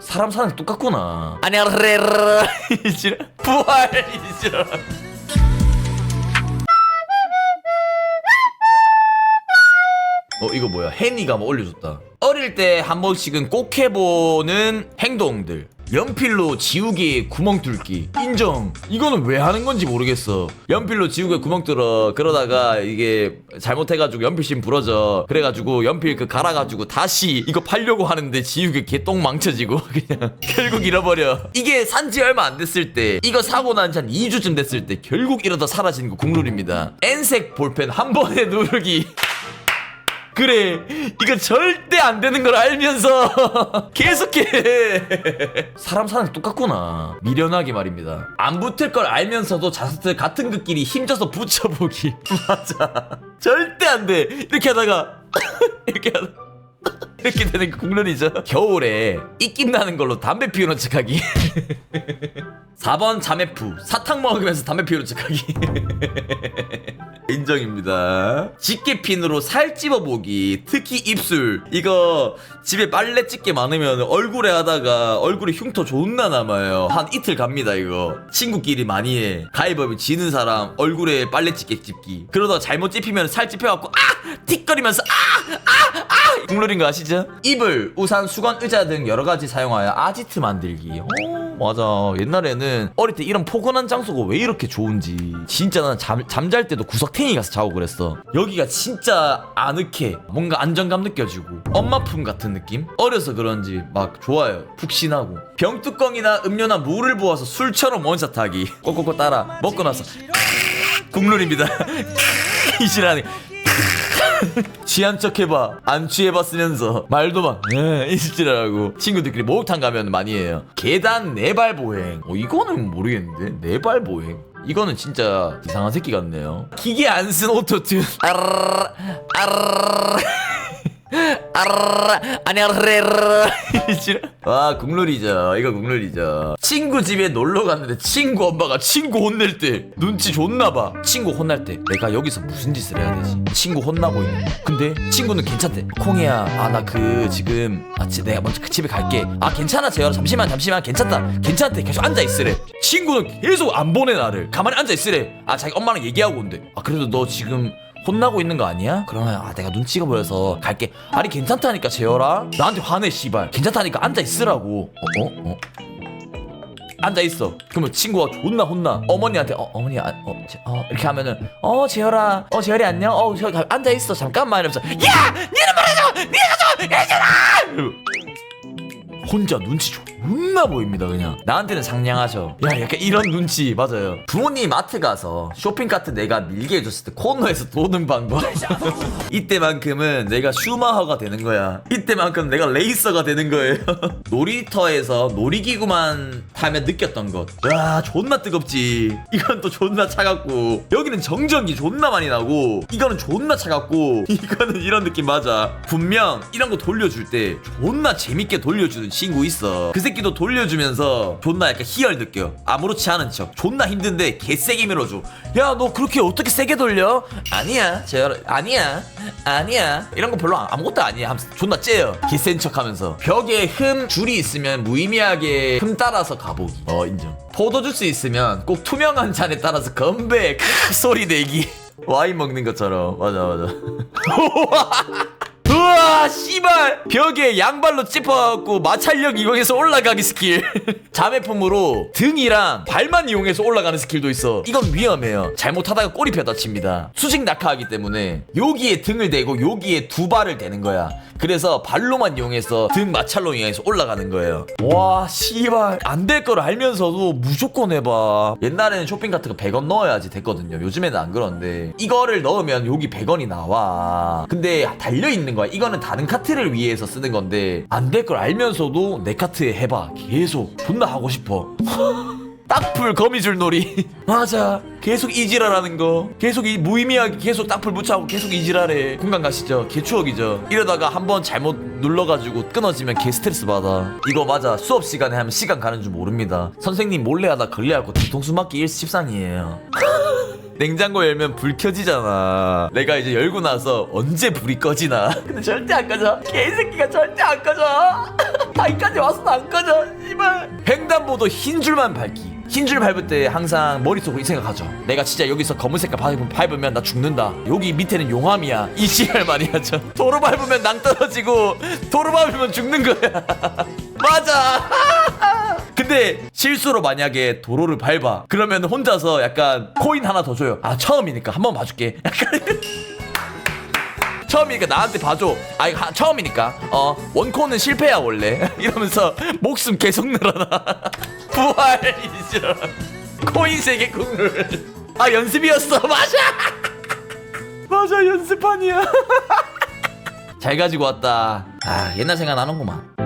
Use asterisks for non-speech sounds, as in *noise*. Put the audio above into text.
사람 사는 게 똑같구나. 안녕하세요 *laughs* 이지라 부활 이지라 어 이거 뭐야? 해니가 뭐 올려줬다. 어릴 때 한 번씩은 꼭 해보는 행동들 연필로 지우개에 구멍 뚫기. 인정. 이거는 왜 하는 건지 모르겠어. 연필로 지우개 구멍 뚫어. 그러다가 이게 잘못해가지고 연필심 부러져. 그래가지고 연필 그 갈아가지고 다시 이거 팔려고 하는데 지우개 개똥 망쳐지고 *laughs* 그냥 결국 잃어버려. 이게 산지 얼마 안 됐을 때 이거 사고 난 지 한 2주쯤 됐을 때 결국 이러다 사라지는 거 국룰입니다. N색 볼펜 한 번에 누르기 그래. 이거 절대 안 되는 걸 알면서 *laughs* 계속해. 사람 사는 게 똑같구나. 미련하게 말입니다. 안 붙을 걸 알면서도 자석들 같은 것끼리 힘줘서 붙여보기. *laughs* 맞아. 절대 안 돼. 이렇게 하다가 *laughs* 이렇게 하다 이렇게 되는 게 국룰이죠. 겨울에 입김 나는 걸로 담배 피우는 척하기. 4번 자매프 사탕 먹으면서 담배 피우는 척하기 인정입니다. 집게핀으로 살 찝어보기, 특히 입술. 이거 집에 빨래 집게 많으면 얼굴에 하다가 얼굴에 흉터 존나 남아요. 한 이틀 갑니다, 이거. 친구끼리 많이 해. 가위바위보 지는 사람 얼굴에 빨래 집게 집기. 그러다가 잘못 찝히면 살 찝혀갖고, 아! 틱거리면서, 아! 아! 아! 국룰인 거 아시죠? 이불, 우산, 수건, 의자 등 여러 가지 사용하여 아지트 만들기. 어, 맞아. 옛날에는 어릴 때 이런 포근한 장소가 왜 이렇게 좋은지. 진짜 난 잠, 잠잘 때도 구석탱이 가서 자고 그랬어. 여기가 진짜 아늑해. 뭔가 안정감 느껴지고. 엄마 품 같은 느낌? 어려서 그런지 막 좋아요. 푹신하고. 병뚜껑이나 음료나 물을 부어서 술처럼 원샷하기. 꼭꼭꼭 따라. 먹고 나서. *laughs* 국룰입니다. *laughs* 이시라니. *laughs* 취한 척 해봐. 안 취해봐 쓰면서. 말도 막 예, 이질하고. 친구들끼리 목욕탕 가면 많이 해요. 계단 네발 보행. 어 이거는 모르겠는데. 네발 보행. 이거는 진짜 이상한 새끼 같네요. 기계 안 쓴 오토튠. *laughs* 아르르 아르르 아르르 안녕하세요. 와 국룰이죠. 이거 국룰이죠. 친구 집에 놀러 갔는데 친구 엄마가 친구 혼낼 때 눈치 줬나봐. 친구 혼날 때 내가 여기서 무슨 짓을 해야 되지? 친구 혼나고 있네. 근데 친구는 괜찮대. 콩이야 아 나 그 지금 아 지- 내가 먼저 그 집에 갈게. 아 괜찮아 재열아. 잠시만 잠시만. 괜찮다. 괜찮대. 계속 앉아있으래. 친구는 계속 안 보내 나를. 가만히 앉아있으래. 아 자기 엄마랑 얘기하고 온대. 아 그래도 너 지금 혼나고 있는 거 아니야? 그러면 아 내가 눈치가 보여서 갈게. 아니 괜찮다니까 재열아. 나한테 화내 씨발. 괜찮다니까 앉아 있으라고. 어? 어? 어? 앉아 있어. 그러면 친구가 존나 혼나. 어머니한테 어 어머니 아, 어, 제, 어 이렇게 하면은 어 재열아. 어 재열이 안녕? 어 재열이 가- 앉아 있어. 잠깐만 이러면서 야! 니는 말해줘 니가 좀 해줘라 혼자 눈치 존나 보입니다 그냥. 나한테는 상냥하셔. 야 약간 이런 눈치. 맞아요. 부모님 마트 가서 쇼핑카트 내가 밀게 해줬을 때 코너에서 도는 방법. *laughs* 이때만큼은 내가 슈마허가 되는 거야. 이때만큼 내가 레이서가 되는 거예요. *laughs* 놀이터에서 놀이기구만 타면 느꼈던 것와 존나 뜨겁지. 이건 또 존나 차갑고. 여기는 정전기 존나 많이 나고. 이거는 존나 차갑고. *laughs* 이거는 이런 느낌 맞아. 분명 이런 거 돌려줄 때 존나 재밌게 돌려주는 친구 있어. 그 새끼도 돌려주면서 존나 약간 희열 느껴. 아무렇지 않은 척. 존나 힘든데 개세게 밀어줘. 야 너 그렇게 어떻게 세게 돌려? 아니야 저 아니야 아니야. 이런 거 별로 아- 아무것도 아니야. 하면서 존나 째요. 개센 척 하면서. 벽에 흠 줄이 있으면 무의미하게 흠 따라서 가보기. 어 인정. 포도주스 있으면 꼭 투명한 잔에 따라서 건배. 크 *laughs* 소리 내기. 와인 먹는 것처럼. 맞아 맞아 *laughs* 우와 씨발. 벽에 양발로 찝어갖고 마찰력 이용해서 올라가기 스킬. *laughs* 자매품으로 등이랑 발만 이용해서 올라가는 스킬도 있어. 이건 위험해요. 잘못하다가 꼬리표 다칩니다. 수직 낙하하기 때문에 여기에 등을 대고 여기에 두 발을 대는 거야. 그래서 발로만 이용해서 등 마찰로 이용해서 올라가는 거예요. 와 씨발. 안 될 걸 알면서도 무조건 해봐. 옛날에는 쇼핑 카트가 100원 넣어야지 됐거든요. 요즘에는 안 그런데 이거를 넣으면 여기 100원이 나와. 근데 달려있는 거야 이거는 다른 카트를 위해서 쓰는 건데 안 될 걸 알면서도 내 카트에 해봐. 계속 존나 하고 싶어. *laughs* 딱풀 거미줄 놀이. *laughs* 맞아. 계속 이지랄하는 거. 계속 이 무의미하게 계속 딱풀 붙여하고 계속 이지랄해 공감 가시죠. 개추억이죠. 이러다가 한번 잘못 눌러가지고 끊어지면 개 스트레스 받아. 이거 맞아. 수업 시간에 하면 시간 가는 줄 모릅니다. 선생님 몰래 하다 걸려갖고 뒤통수 맞기 일십상이에요 *laughs* 냉장고 열면 불 켜지잖아. 내가 이제 열고 나서 언제 불이 꺼지나. *laughs* 근데 절대 안 꺼져. 개새끼가 절대 안 꺼져. *laughs* 가기까지 와서도 안 꺼져 씨발 횡단보도 흰 줄만 밟기 흰 줄 밟을 때 항상 머릿속으로 이 생각하죠 내가 진짜 여기서 검은 색깔 밟으면, 밟으면 나 죽는다 여기 밑에는 용암이야 이 시갈 많이 하죠 도로 밟으면 낭 떨어지고 도로 밟으면 죽는 거야 *laughs* 맞아 근데 실수로 만약에 도로를 밟아 그러면 혼자서 약간 코인 하나 더 줘요 아 처음이니까 한번 봐줄게 *laughs* 약간 처음이니까 나한테 봐줘. 아 이거 하- 처음이니까. 어 원코는 실패야 원래. *laughs* 이러면서 목숨 계속 늘어나. *laughs* 부활 이지라. 코인 세계 국룰. 아 연습이었어. 맞아. 맞아 연습판이야. 잘 가지고 왔다. 아 옛날 생각 나는구만.